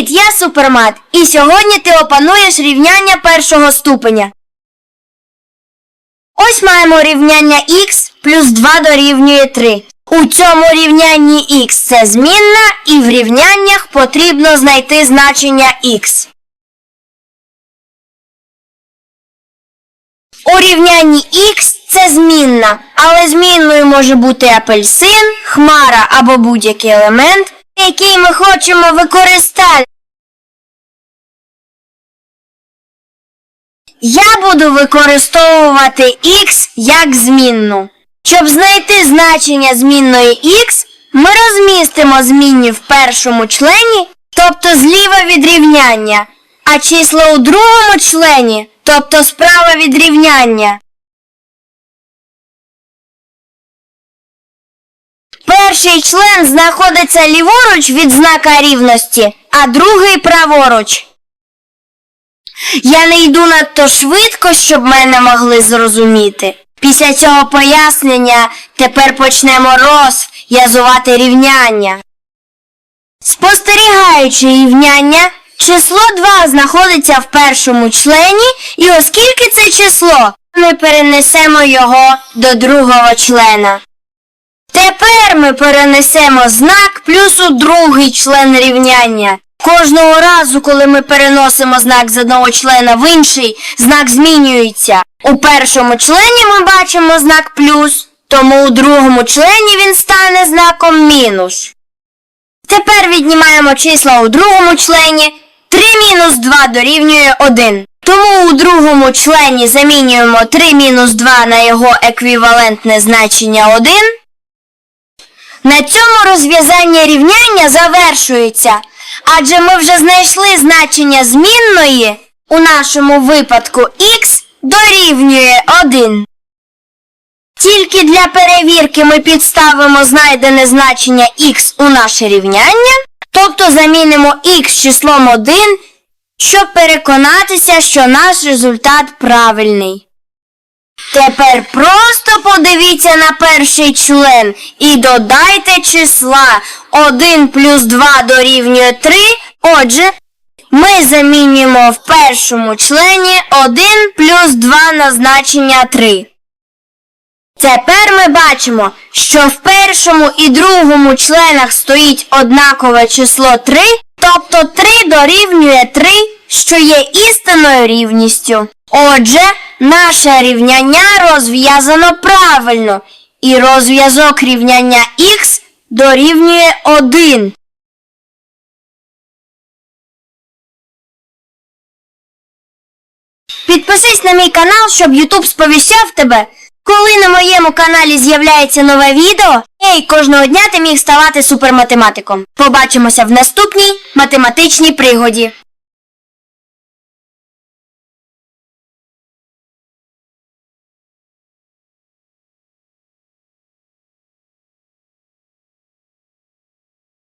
я Супермат, і сьогодні ти опануєш рівняння першого ступеня. Ось маємо рівняння х плюс 2 дорівнює 3. У цьому рівнянні х це змінна, і в рівняннях потрібно знайти значення х. У рівнянні х це змінна, але змінною може бути апельсин, хмара або будь-який елемент, який ми хочемо використати. Я буду використовувати х як змінну. Щоб знайти значення змінної х, ми розмістимо змінні в першому члені, тобто зліва від рівняння, а числа у другому члені, тобто справа від рівняння. Перший член знаходиться ліворуч від знака рівності, а другий праворуч. Я не йду надто швидко, щоб мене могли зрозуміти. Після цього пояснення тепер почнемо розв'язувати рівняння. Спостерігаючи рівняння, число 2 знаходиться в першому члені, і оскільки це число, ми перенесемо його до другого члена. Тепер ми перенесемо знак плюс у другий член рівняння. Кожного разу, коли ми переносимо знак з одного члена в інший, знак змінюється. У першому члені ми бачимо знак плюс, тому у другому члені він стане знаком мінус. Тепер віднімаємо числа у другому члені. 3 мінус 2 дорівнює 1. Тому у другому члені замінюємо 3 мінус 2 на його еквівалентне значення 1. На цьому розв'язання рівняння завершується, адже ми вже знайшли значення змінної, у нашому випадку х дорівнює 1. Тільки для перевірки ми підставимо знайдене значення х у наше рівняння, тобто замінимо х числом 1, щоб переконатися, що наш результат правильний. Тепер просто подивіться на перший член і додайте числа 1 плюс 2 дорівнює 3. Отже, ми замінюємо в першому члені 1 плюс 2 на значення 3. Тепер ми бачимо, що в першому і другому членах стоїть однакове число 3, тобто 3 дорівнює 3, що є істинною рівністю. Отже, наше рівняння розв'язано правильно, і розв'язок рівняння х дорівнює 1. Підпишись на мій канал, щоб YouTube сповіщав тебе, коли на моєму каналі з'являється нове відео, і кожного дня ти міг ставати суперматематиком. Побачимося в наступній математичній пригоді.